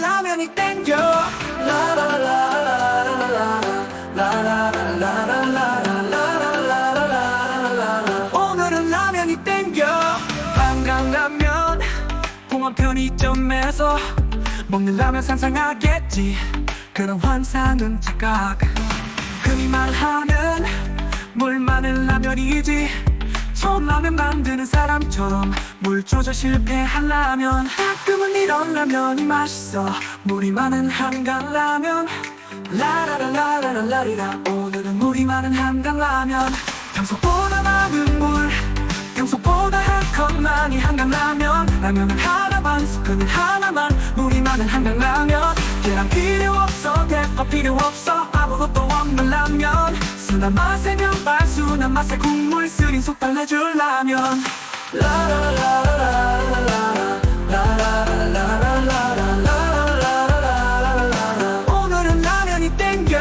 라면이 땡겨. 오늘은 라면이 땡겨. 한강라면 공원 편의점에서 먹는 라면 상상하겠지. 그런 환상은 착각. 흔히 말하는 물 많은 라면이지. 처음 라면 만드는 사람처럼 물 조절 실패하려면 가끔은 이런 라면이 맛있어. 물이 많은 한강 라면. 라라라라라라리라. 오늘은 물이 많은 한강 라면. 평소보다 많은 물 평소보다 한컵 많이 한강 라면. 라면은 하나만 스푼은 하나만. 물이 많은 한강 라면. 계란 필요 없어 대파 필요 없어. 아무것도 없는 라면. 나 맛의 면발수 난 맛의 국물 쓰린 속 달래줄라면. 오늘은 라면이 땡겨.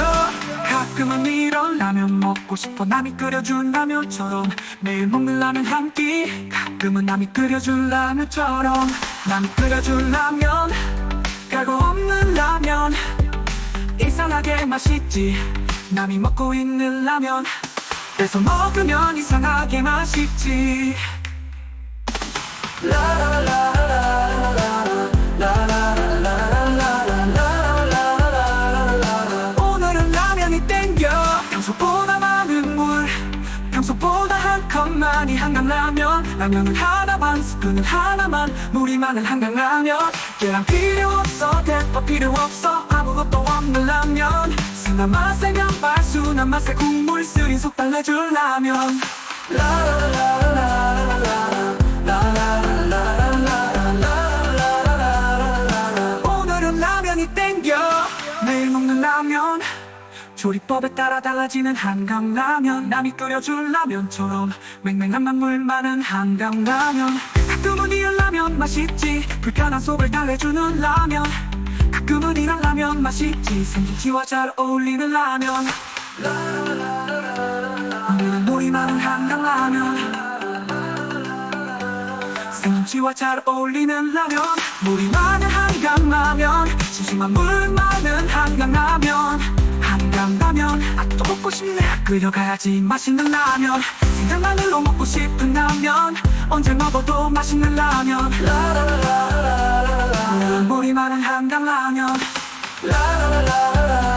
가끔은 이런 라면 먹고 싶어 남이 끓여준 라면처럼 매일 먹는 라면 한 끼. 가끔은 남이 끓여준 라면처럼 남이 끓여준 라면. 가고 없는 라면. 이상하게 맛있지. 남이 먹고 있는 라면. 뺏어 먹으면 이상하게 맛있지. 오늘은 라면이 땡겨. 평소보다 많은 물. 평소보다 한컵 많이 한강라면. 라면은 하나 반 스프는 하나만. 물이 많은 한강라면. 계란 필요 없어 대파 필요 없어. 아무것도 없는 라면. 순한 맛에 면 발 순한 맛에 국물 쓰린 속 달래줄 라면. 오늘은 라면이 땡겨 매일 먹는 라면 조리법에 따라 달라지는 한강라면 남이 끓여줄 라면처럼 맹맹한 맛물 많은 한강라면 가끔은 이런 라면 맛있지 불편한 속을 달래주는 라면 가끔은 이런 라면 맛있지 생김치와 잘 어울리는 라면 우리만은 한강라면 승지와 잘 어울리는 라면. 물이 많은 한강라면. 심심한 물 많은 한강라면. 한강라면. 아또 먹고 싶네. 끓여가야지 맛있는 라면. 생강마늘로 먹고 싶은 라면. 언제 먹어도 맛있는 라면. 라라라라라 물이 많은 한강라면. 라라라라라라.